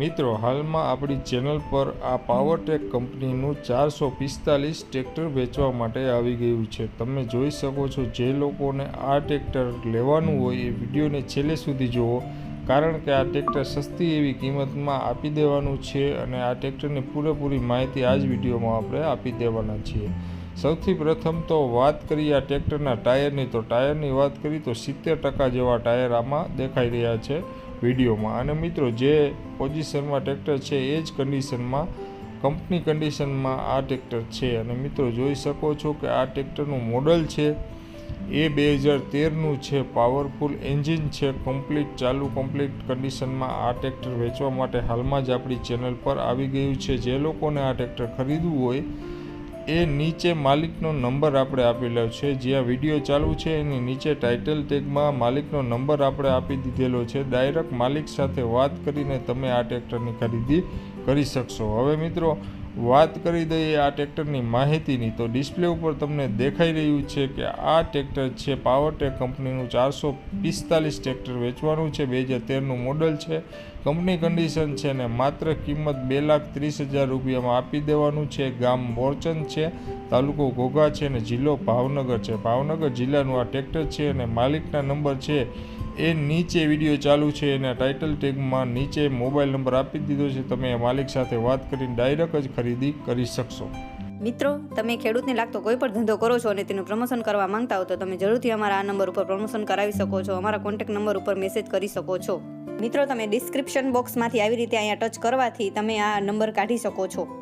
મિત્રો, હાલમાં આપણી ચેનલ પર આ પાવરટેક કંપનીનું ચારસો પિસ્તાલીસ ટ્રેક્ટર વેચવા માટે આવી ગયું છે. તમે જોઈ શકો છો જે લોકોને આ ટ્રેક્ટર લેવાનું હોય એ વિડીયોને છેલ્લે સુધી જુઓ, કારણ કે આ ટ્રેક્ટર સસ્તી એવી કિંમતમાં આપી દેવાનું છે અને આ ટ્રેક્ટરની પૂરેપૂરી માહિતી આ જ વિડીયોમાં આપણે આપી દેવાના છીએ. સૌથી પ્રથમ તો વાત કરીએ આ ટ્રેક્ટરના ટાયરની તો ટાયરની વાત કરીએ તો સિત્તેર ટકા જેવા ટાયર આમાં દેખાઈ રહ્યા છે. વિડીયોમાં. અને મિત્રો, જે પોઝિશનમાં ટ્રેક્ટર છે, એ જ કન્ડિશનમાં કંપની કન્ડિશનમાં આ ટ્રેક્ટર છે. અને મિત્રો, જોઈ શકો છો કે આ ટ્રેક્ટરનું મોડલ છે, એ બે હજાર તેરનું છે. પાવરફુલ એન્જિન છે કમ્પ્લીટ ચાલુ કમ્પ્લીટ કન્ડિશનમાં આ ટ્રેક્ટર વેચવા માટે હાલમાં જ આપણી ચેનલ પર આવી ગયું છે. જે લોકોને આ ટ્રેક્ટર ખરીદવું હોય એ નીચે માલિકનો નંબર આપણે આપેલો છે. જ્યાં વીડિયો ચાલુ છે એની નીચે ટાઇટલ ટેગમાં માલિકનો નંબર આપણે આપી દીધેલો છે. ડાયરેક્ટ માલિક સાથે વાત કરીને તમે આ ટ્રેક્ટરની ખરીદી કરી શકશો. હવે મિત્રો વાત કરી દઈએ આ ટ્રેક્ટરની માહિતીની, તો ડિસ્પ્લે ઉપર તમને દેખાઈ રહ્યું છે કે આ ટ્રેક્ટર છે પાવરટેક કંપનીનું ચારસો પિસ્તાલીસ ટ્રેક્ટર વેચવાનું છે, બે હજાર તેરનું મોડલ છે. કંપની કન્ડિશન છે ને માત્ર કિંમત બે લાખ ત્રીસ હજાર રૂપિયામાં આપી દેવાનું છે. ગામ મોરચંદ છે, તાલુકો ઘોઘા છે ને જિલ્લો ભાવનગર છે. ભાવનગર જિલ્લાનું આ ટ્રેક્ટર છે અને માલિકના નંબર છે એ નીચે વીડિયો ચાલુ છે એના ટાઇટલ ટેગમાં નીચે મોબાઈલ નંબર આપી દીધો છે. તમે માલિક સાથે વાત કરીને ડાયરેક્ટ જ ખરીદી કરી શકશો. મિત્રો, તમે ખેડૂતને લાગતો કોઈ પણ ધંધો કરો છો અને તેનું પ્રમોશન કરવા માંગતા હો તો તમે જરૂરથી અમારા આ નંબર ઉપર પ્રમોશન કરાવી શકો છો. અમારા કોન્ટેક્ટ નંબર ઉપર મેસેજ કરી શકો છો. મિત્રો, તમે ડિસ્ક્રિપ્શન બોક્સમાંથી આવી રીતે અહીંયા ટચ કરવાથી તમે આ નંબર કાઢી શકો છો.